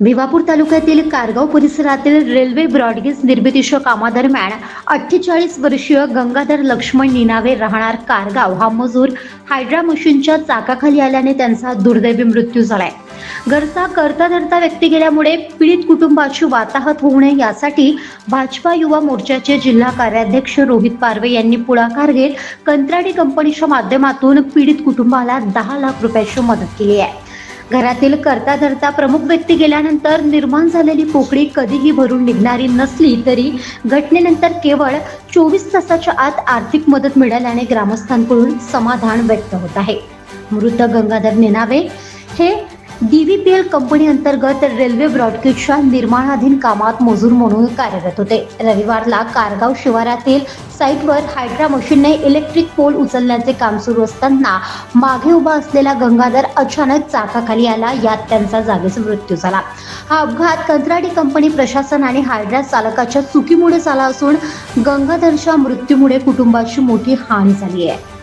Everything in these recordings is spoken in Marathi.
भिवापूर तालुक्यातील कारगाव परिसरातील रेल्वे ब्रॉडगेज निर्मितीच्या कामादरम्यान अठ्ठेचाळीस वर्षीय गंगाधर लक्ष्मण निनावे राहणार कारगाव हा मजूर हायड्रा मशीनच्या चाकाखाली आल्याने त्यांचा दुर्दैवी मृत्यू झालाय. घरचा करता धरता व्यक्ती गेल्यामुळे पीडित कुटुंबाची वाताहत होऊ नये यासाठी भाजपा युवा मोर्चाचे जिल्हा कार्याध्यक्ष रोहित पारवे यांनी पुढाकार घेत कंत्राटी कंपनीच्या माध्यमातून पीडित कुटुंबाला दहा लाख रुपयाची मदत केली आहे. घरातील करता धरता प्रमुख व्यक्ती गेल्यानंतर निर्माण झालेली पोकळी कधीही भरून निघणारी नसली तरी घटनेनंतर केवळ चोवीस तासाच्या आत आर्थिक मदत मिळाल्याने ग्रामस्थांकडून समाधान व्यक्त होत आहे. मृत गंगाधर नेनावे हे डीव्हीपीएल कंपनी अंतर्गत रेल्वे ब्रॉडगेजच्या निर्माणाधीन कामात मजूर म्हणून कार्यरत होते. रविवारला कारगाव शिवारातील साईटवर हायड्रा मशीनने इलेक्ट्रिक पोल उचलण्याचे काम सुरू असताना मागे उभा असलेला गंगाधर अचानक चाकाखाली आला. यात त्यांचा जागीच मृत्यू झाला. हा अपघात कंत्राटी कंपनी प्रशासन आणि हायड्रा चालकाच्या चुकीमुळे झाला असून गंगाधरच्या मृत्यूमुळे कुटुंबाची मोठी हानी झाली आहे.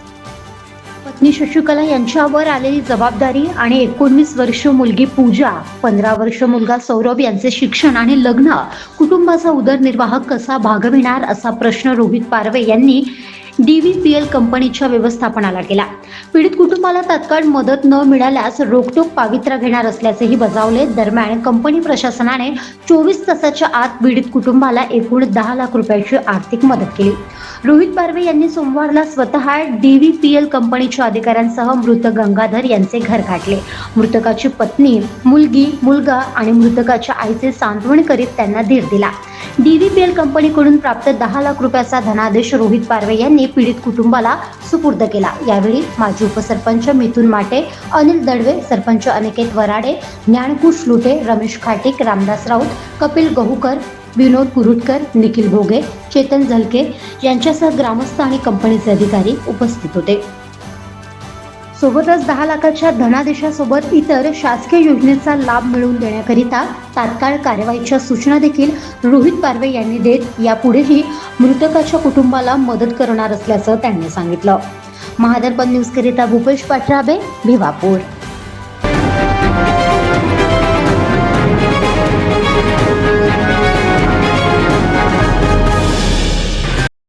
पत्नी शशिकला यांच्यावर आलेली जबाबदारी आणि एकोणवीस वर्ष मुलगी पूजा पंधरा वर्ष मुलगा सौरभ यांचे शिक्षण आणि लग्न कुटुंबाचा उदरनिर्वाह कसा भागविणार असा प्रश्न रोहित पारवे यांनी डीव्हीपीएल कंपनीच्या व्यवस्थापनाला केला पीडित कुटुंबाला तात्काळ मदत न मिळाल्यास रोखटोक पावित्र्य घेणार असल्याचेही बजावले. दरम्यान कंपनी प्रशासनाने चोवीस तासाच्या आत पीडित कुटुंबाला एकूण दहा लाख रुपयाची आर्थिक मदत केली. रोहित बार्वे यांनी सोमवारला स्वतः डीव्हीपीएल कंपनीच्या अधिकाऱ्यांसह मृत गंगाधर यांचे घर गाठले मृतकाची पत्नी मुलगी मुलगा आणि मृतकाच्या आईचे सांत्वन करीत त्यांना धीर दिला. डीव्हीपीएल कंपनीकडून प्राप्त दहा लाख रुपयाचा धनादेश रोहित पारवे यांनी पीडित कुटुंबाला सुपूर्द केला. यावेळी माजी उपसरपंच मिथुन माटे अनिल दडवे सरपंच अनिकेत वराडे ज्ञानकुश लुटे रमेश खाटिक रामदास राऊत कपिल गहुकर विनोद कुरुटकर निखिल भोगे चेतन झलके यांच्यासह ग्रामस्थ आणि कंपनीचे अधिकारी उपस्थित होते. सोबतच दहा लाखाच्या धनादेशासोबत इतर शासकीय योजनेचा लाभ मिळवून देण्याकरिता तात्काळ कारवाईच्या सूचना देखील रोहित पारवे यांनी देत यापुढेही मृतकाच्या कुटुंबाला मदत करणार असल्याचं त्यांनी सांगितलं. महादर्पण न्यूजकरिता भूपेश पाठराबे भिवापूर.